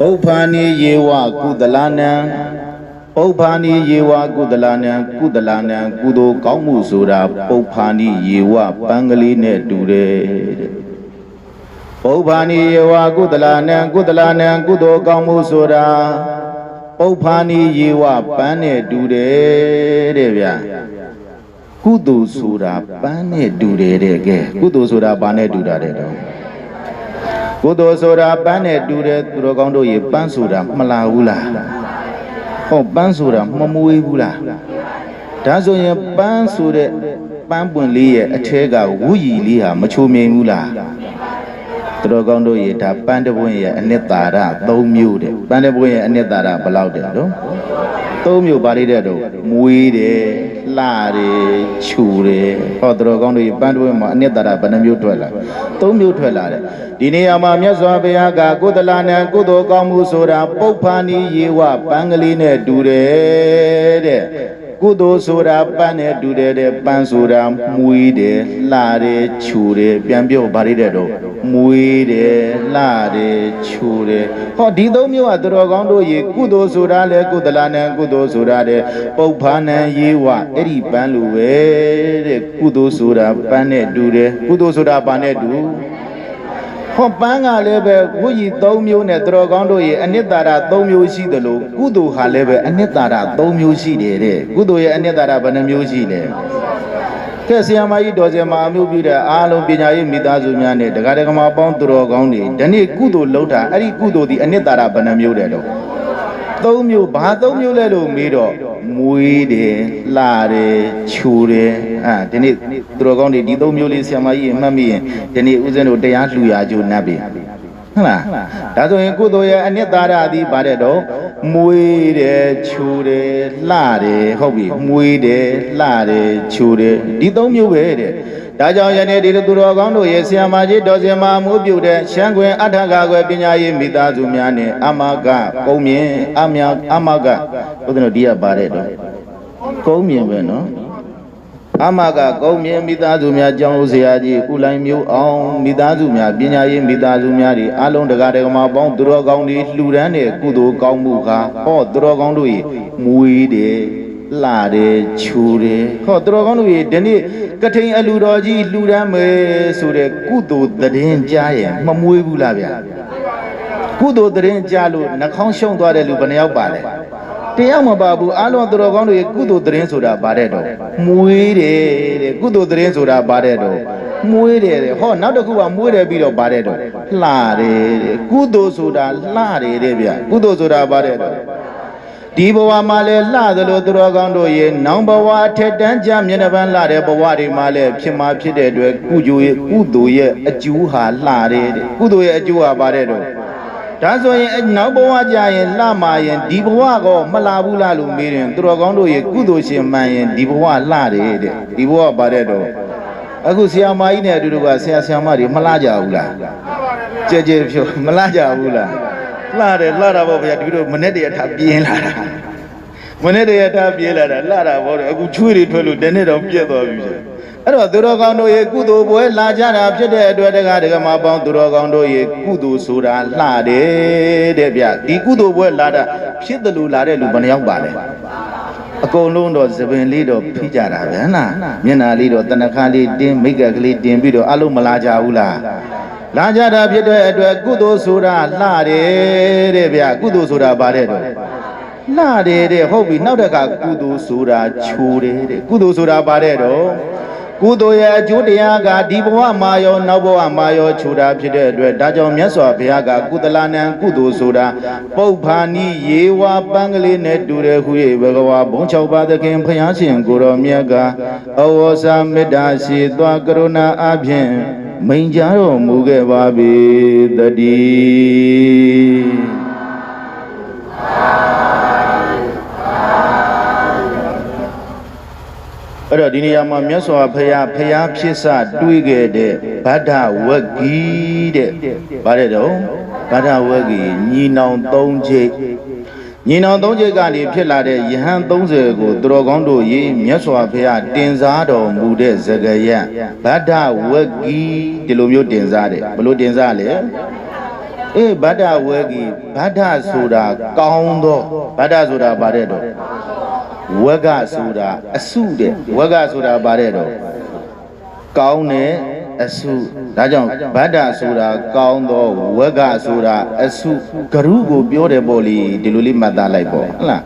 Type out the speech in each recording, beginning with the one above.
ပုပ္ပာနိယေဝကုသလနံပုပ္ပာနိယေဝကုသလနံကုသလနံကုသိုလ်ကောင်းမှုဆိုတာပုပ္ပာနိယေဝပန်းကလေးနဲ့တူတယ်တဲ့ပုပ္ပာနိယေဝကုသလနံကုသလနံကုသိုလ်ကောင်းမှုဆိုတာပုပ္ပာနိယေဝပန်းနဲ့တူတယ်တဲ့ဗျာကုသိုလ်ဆိုတာပန်းနဲ့တူတယ်တဲ့ကဲကုသိုလ်ဆိုတာဘာနဲ့တူတာတဲ့တော့ ကုသိုလ်ဆိုတာပန်းနဲ့တူတဲ့သူတော်ကောင်းတို့ရေပန်းဆိုတာမလာဘူးလားဟောပန်းဆိုတာမမွေးဘူးလားဒါဆိုရင်ပန်းဆိုတဲ့ပန်းပွင့်လေးရဲ့အထဲကဝူရီလေးဟာမချိုမြိန်ဘူးလား သူတော်ကောင်းတို့ရေဒါပန်းတပွင့်ရဲ့အနှစ်သာရ၃မျိုးတဲ့ပန်းတပွင့်ရဲ့အနှစ်သာရဘယ်လောက်တဲ့တော့၃မျိုးပါလေးတဲ့တော့မွေးတယ်လှတယ်ခြူတယ်ဟောသူတော်ကောင်းတို့ရေပန်းတပွင့်မှာအနှစ်သာရဘယ်နှမျိုးထွက်လာ၃မျိုးထွက်လာတယ်ဒီနေရာမှာမြတ်စွာဘုရားကကုသလနဲ့ကုသိုလ်ကောင်းမှုဆိုတာပုပ္ပာနိယေဝပန်းကလေးနဲ့တူတယ်တဲ့ ကုသိုလ်ဆိုတာပန်းနဲ့တူတယ်တဲ့ပန်းဆိုတာမွေးတယ်လှတယ်ခြူတယ်ပြန်ပြောဗါရတဲ့တော့မွေးတယ်လှတယ်ခြူတယ်ဟောဒီသုံးမျိုးကသူတော်ကောင်းတို့ရေကုသိုလ်ဆိုတာလေကုသလနံကုသိုလ်ဆိုတာတဲ့ပုပ္ပာနံယေဝအဲ့ဒီပန်းလိုပဲတဲ့ကုသိုလ်ဆိုတာပန်းနဲ့တူတယ်ကုသိုလ်ဆိုတာဘာနဲ့တူ ဟောပန်းကလည်းပဲဝိကြီး၃မျိုးနဲ့တတော်ကောင်းတို့ရဲ့အနှစ်သာရ၃မျိုးရှိတယ်လို့ကုသိုလ်ဟာလည်းပဲအနှစ်သာရ၃မျိုးရှိတယ်တဲ့ကုသိုလ်ရဲ့အနှစ်သာရဘယ်နှမျိုးရှိလဲကဲဆရာမကြီးတော်စင်မာအမျိုးပြုတဲ့အားလုံးပညာရေးမိသားစုများနဲ့တရားဓမ္မပေါင်းသူတော်ကောင်းတွေဒီနေ့ကုသိုလ်လုပ်တာအဲ့ဒီကုသိုလ်ဒီအနှစ်သာရဘယ်နှမျိုးတဲ့တော့သုံးမျိုးဘာသုံးမျိုးလဲလို့မေးတော့ မွေးတယ်လှတယ်ခြူတယ်အာဒီနေ့သူတော်ကောင်းတွေဒီသုံးမျိုးလေးဆရာမကြီးမှတ်မိရင်ဒီနေ့ဦးဇင်းတို့တရားလှူရာကြိုနတ်ပြီဟုတ်လားဒါဆိုရင်ကုသိုလ်ရဲ့အနှစ်သာရသည်ဗါတဲ့တော့မွေးတယ်ခြူတယ်လှတယ်ဟုတ်ပြီမွေးတယ်လှတယ်ခြူတယ်ဒီသုံးမျိုးပဲတဲ့ ဒါကြောင့်ယနေ့ဒီသူတော်ကောင်းတို့ရဲ့ဆရာမကြီးတော်စင်မာမှုပြုတဲ့ရှမ်းခွင်အထက်ကကွယ်ပညာရေးမိသားစုများနဲ့အမကကုံမြင်အမြောင်အမကဘုရားတို့ဒီကပါတဲ့တော့ကုံမြင်ပဲနော်အမကကုံမြင်မိသားစုများကျောင်းဦးဆရာကြီးကုလိုင်းမျိုးအောင်မိသားစုများပညာရေးမိသားစုများတွေအလုံးတကားတကမာပေါင်းသူတော်ကောင်းတွေလှူဒန်းတဲ့ကုသိုလ်ကောင်းမှုကဟောသူတော်ကောင်းတို့၏မွေးတယ် လှတယ်ခြူတယ်ဟောသူတော်ကောင်းတို့၏ဒီနေ့ကထိန်အလူတော်ကြီးလှူဒန်းမယ်ဆိုတဲ့ကုသိုလ်သတင်းကြားရင်မမွေးဘူးလားဗျာကုသိုလ်သတင်းကြားလို့နှာခေါင်းရှုံသွားတဲ့လူဘယ်နှယောက်ပါလဲတရားမပါဘူးအားလုံးသူတော်ကောင်းတို့ရဲ့ကုသိုလ်သတင်းဆိုတာဗါတဲ့တော့မွေးတယ်တဲ့ကုသိုလ်သတင်းဆိုတာဗါတဲ့တော့မွေးတယ်တဲ့ဟောနောက်တစ်ခုကမွေးတယ်ပြီးတော့ဗါတဲ့တော့လှတယ်တဲ့ကုသိုလ်ဆိုတာလှတယ်တဲ့ဗျကုသိုလ်ဆိုတာဗါတဲ့တော့ ဒီဘဝမှာလဲလှသလိုသူတော်ကောင်းတို့ရဲ့နောင်ဘဝအထက်တန်းကြမျက်နှာပန်းလှတဲ့ဘဝတွေမှာလဲဖြစ်မှာဖြစ်တဲ့အတွက်ကုကျိုးရဲ့ကုသိုလ်ရဲ့အကျိုးဟာလှတယ်တဲ့ကုသိုလ်ရဲ့အကျိုးဟာဗါတဲ့တော့ဒါဆိုရင်အဲ့နောက်ဘဝကြရင်လှမာရင်ဒီဘဝကောမလာဘူးလားလို့မေးရင်သူတော်ကောင်းတို့ရဲ့ကုသိုလ်ရှင်မှန်ရင်ဒီဘဝလှတယ်တဲ့ဒီဘဝပါတဲ့တော့အခုဆရာမကြီးနဲ့အတူတူကဆရာဆရာမတွေမလှကြဘူးလားကြဲကြဲဖြိုမလှကြဘူးလား လှတယ်လှတာပေါ့ဗျာဒီလိုမနဲ့တည်းအထပြင်းလာတာမနဲ့တည်းအထပြင်းလာတာလှတာပေါ့အခုချွေးတွေထွက်လို့တနေ့တော့ပြက်သွားပြီဆိုအဲ့တော့သူတော်ကောင်းတို့ရဲ့ကုသိုလ်ပွဲလာကြတာဖြစ်တဲ့အတွက်တကားတကမပေါင်းသူတော်ကောင်းတို့ရဲ့ကုသိုလ်ဆိုတာလှတယ်တဲ့ဗျဒီကုသိုလ်ပွဲလာတာဖြစ်တယ်လို့လာတဲ့လူဘယ်နှယောက်ပါလဲအကုန်လုံးတော့သပင်လေးတော့ဖိကြတာဗျာနာမျက်နာလေးတော့တနခါလေးတင်းမိတ်ကကလေးတင်းပြီးတော့အလုံးမလာကြဘူးလား လာကြတာဖြစ်တဲ့အတွက်ကုသိုလ်ဆိုတာလှတယ်တဲ့ဗျကုသိုလ်ဆိုတာဘာတဲ့တော့လှတယ်တဲ့ဟုတ်ပြီနောက်တစ်ခါကုသိုလ်ဆိုတာချိုးတယ်တဲ့ကုသိုလ်ဆိုတာပါတဲ့တော့ကုသိုလ်ရဲ့အကျိုးတရားကဒီဘဝမှာရောနောက်ဘဝမှာရောချိုးတာဖြစ်တဲ့အတွက်ဒါကြောင့်မြတ်စွာဘုရားကကုသလနံကုသိုလ်ဆိုတာပုပ္ပာနိယေဝပန်းကလေးနဲ့တူတယ်ဟု၍ဘဂဝါဘုံ၆ပါးသခင်ဖျားရှင်ကိုရောမြတ်ကအဝေါစာမေတ္တာရှိသွားကရုဏာအဖြင့် မိန်ကြတော်မူခဲ့ပါပေတည်းအဲ့တော့ဒီနေရာမှာမြတ်စွာဘုရားဘုရားဖြစ်စတွေးခဲ့တဲ့ဗဒ္ဒဝဂ္ဂီတဲ့ဗါတဲ့တော့ဗဒ္ဒဝဂ္ဂီညီနောင်၃ချိတ် ညီနောင်၃ချိတ်ကနေဖြစ်လာတဲ့ယဟန်30ကိုသူတော်ကောင်းတို့ရေမြတ်စွာဘုရားတင်စားတော်မူတဲ့ဇဂယဗဒ္ဒဝဂ္ဂီဒီလိုမျိုးတင်စားတယ်ဘယ်လိုတင်စားလဲအေးဗဒ္ဒဝေကြီးဗဒ္ဒဆိုတာကောင်းသောဗဒ္ဒဆိုတာဗါတဲ့တော့ဝဂဆိုတာအစုတဲ့ဝဂဆိုတာဗါတဲ့တော့ကောင်းတဲ့ အစုဒါကြောင့်ဗဒ္ဒဆိုတာကောင်းသောဝဂဆိုတာအစုဂရုကိုပြောတယ်ပေါ့လေဒီလိုလေးမှတ်သားလိုက်ပေါ့ဟုတ်လား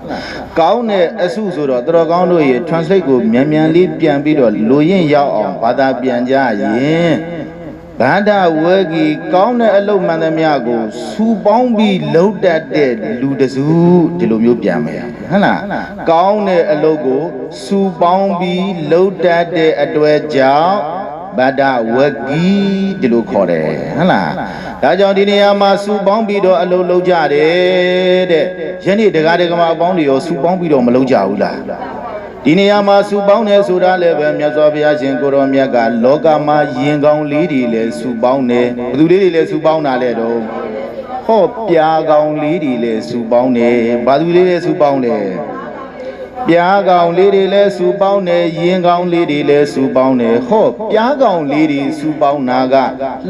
ကောင်းတဲ့အစုဆိုတော့တော်ကောင်းတို့ရေ translate ကိုမြန်မြန်လေးပြန်ပြီးတော့လိုရင်ရောက်အောင်ဘာသာပြန်ကြရင်ဗန္ဒဝေဂီကောင်းတဲ့အလုပ်မှန်သမျှကိုစူပေါင်းပြီးလှုပ်တတ်တဲ့လူတစုဒီလိုမျိုးပြန်မယ်ဟုတ်လားကောင်းတဲ့အလုပ်ကိုစူပေါင်းပြီးလှုပ်တတ်တဲ့အတွက်ကြောင့် ဗဒ္ဒဝဂီဒီလိုခေါ်တယ်ဟုတ်လားဒါကြောင့်ဒီနေရာမှာစူပေါင်းပြီးတော့အလုပ်လုပ်ကြတယ်တဲ့ယနေ့ဒကာဒကမအပေါင်းတွေရောစူပေါင်းပြီးတော့မလုပ်ကြဘူးလားဒီနေရာမှာစူပေါင်းတယ်ဆိုတာလည်းပဲမြတ်စွာဘုရားရှင်ကိုရောမြတ်ကလောကမှာယင်ကောင်းလေးတွေလည်းစူပေါင်းတယ်ဘယ်သူလေးတွေလည်းစူပေါင်းတာလဲတော့ဟောပြာကောင်းလေးတွေလည်းစူပေါင်းတယ်ဘာသူလေးလည်းစူပေါင်းတယ် ပြားကောင်လေးတွေလည်းစူပေါင်းတယ်ရင်ကောင်လေးတွေလည်းစူပေါင်းတယ်ဟောပြားကောင်လေးတွေစူပေါင်းတာက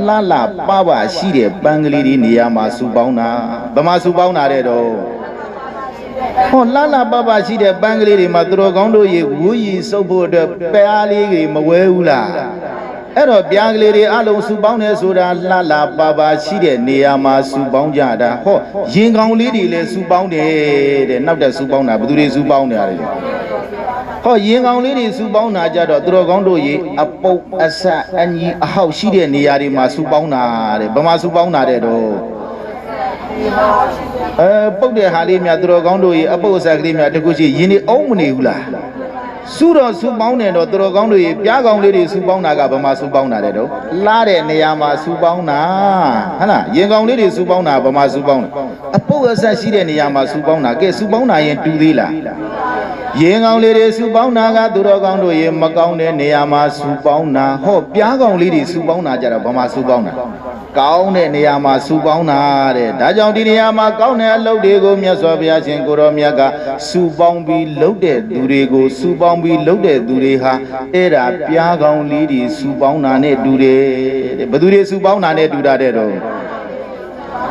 လှလှပပရှိတဲ့ပန်းကလေးတွေနေရာမှာစူပေါင်းတာဘယ်မှာစူပေါင်းတာတဲ့တော့ဟောလှလှပပရှိတဲ့ပန်းကလေးတွေမှာသူတော်ကောင်းတို့ရေဝူရီစုပ်ဖို့အတွက်ပရားလေးတွေမဝဲဘူးလား အဲ့တော့ပြားကလေးတွေအလုံးစုပေါင်းတယ်ဆိုတာလှလှပါပါရှိတဲ့နေရာမှာစုပေါင်းကြတာဟောရင်ကောင်လေးတွေလည်းစုပေါင်းတယ်တဲ့နောက်တဲ့စုပေါင်းတာဘယ်သူတွေစုပေါင်းနေရလဲဟောရင်ကောင်လေးတွေစုပေါင်းတာကြတော့သူတော်ကောင်းတို့ရေအပုပ်အဆက်အညီအဟောက်ရှိတဲ့နေရာတွေမှာစုပေါင်းတာတဲ့ဘယ်မှာစုပေါင်းတာတဲ့တော့အဲပုတ်တဲ့ဟာလေးများသူတော်ကောင်းတို့ရေအပုပ်အဆက်ကလေးများတခုရှိရင်နေအောင်မနေဘူးလား စုတော်စုပေါင်းတယ်တော့သူတော်ကောင်းတို့ရေပြားကောင်လေးတွေစုပေါင်းတာကဘယ်မှာစုပေါင်းတာတဲ့တော့လားတဲ့နေရာမှာစုပေါင်းတာဟဟလားရင်ကောင်လေးတွေစုပေါင်းတာဘယ်မှာစုပေါင်းတာအပုပ်အဆက်ရှိတဲ့နေရာမှာစုပေါင်းတာကဲစုပေါင်းတာရင်တူသေးလားရင်ကောင်လေးတွေစုပေါင်းတာကသူတော်ကောင်းတို့ရေမကောင်းတဲ့နေရာမှာစုပေါင်းတာဟောပြားကောင်လေးတွေစုပေါင်းတာကြတော့ဘယ်မှာစုပေါင်းတာ ကောင်းတဲ့နေရာမှာစုပေါင်းတာတဲ့ဒါကြောင့်ဒီနေရာမှာကောင်းတဲ့အလုပ်တွေကိုမြတ်စွာဘုရားရှင်ကိုရောမြတ်ကစုပေါင်းပြီးလုပ်တဲ့သူတွေကိုစုပေါင်းပြီးလုပ်တဲ့သူတွေဟာအဲ့ဒါပြားကောင်လေးတွေစုပေါင်းတာနဲ့တူတယ်တဲ့ဘယ်သူတွေစုပေါင်းတာနဲ့တူတာတဲ့တော့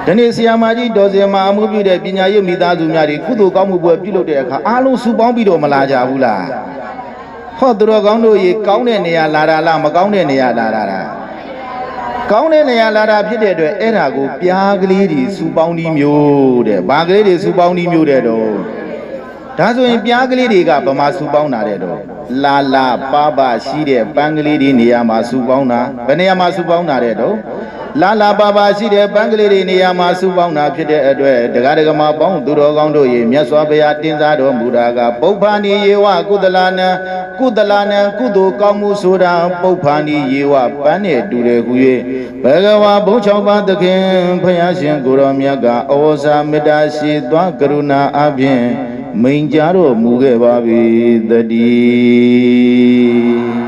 ဒီနေ့ဆီယာမကြီးဒေါ်စင်မာအမှုပြုတဲ့ပညာရေးမိသားစုများတွေကုသိုလ်ကောင်းမှုပွဲပြုလုပ်တဲ့အခါအားလုံးစုပေါင်းပြီးတော့မလာကြဘူးလားဟောသူတော်ကောင်းတို့ရေကောင်းတဲ့နေရာလာတာလားမကောင်းတဲ့နေရာလာတာလား ကောင်းတဲ့နေရာလာတာဖြစ်တဲ့အတွက်အဲ့ဒါကိုပြားကလေးတွေစုပေါင်းဒီမျိုးတဲ့ဘာကလေးတွေစုပေါင်းဒီမျိုးတဲ့တော့ဒါဆိုရင်ပြားကလေးတွေကဗမာစုပေါင်းတာတဲ့တော့လာလာပါပါရှိတဲ့ပန်းကလေးတွေနေရာမှာစုပေါင်းတာဘယ်နေရာမှာစုပေါင်းတာတဲ့တော့လာလာပါပါရှိတဲ့ပန်းကလေးတွေနေရာမှာစုပေါင်းတာဖြစ်တဲ့အတွက်ဒကာဒကမပေါင်းသူတော်ကောင်းတို့ရေမြတ်စွာဘုရားတင်စားတော်မူတာကပုပ္ပန္ဒီယေဝကုသလနံ ကုသလနံကုသိုလ်ကောင်းမှုဆိုတာပုပ္ဖာနိယေဝပန်းနဲ့တူတယ်ဟု၍ဘဂဝါဘုံ၆ပါးသခင်ဖယားရှင်ကိုရောမြတ်ကဩဝစာမေတ္တာရှိသောကရုဏာအပြင်မိန်ကြားတော်မူခဲ့ပါပြီတည်း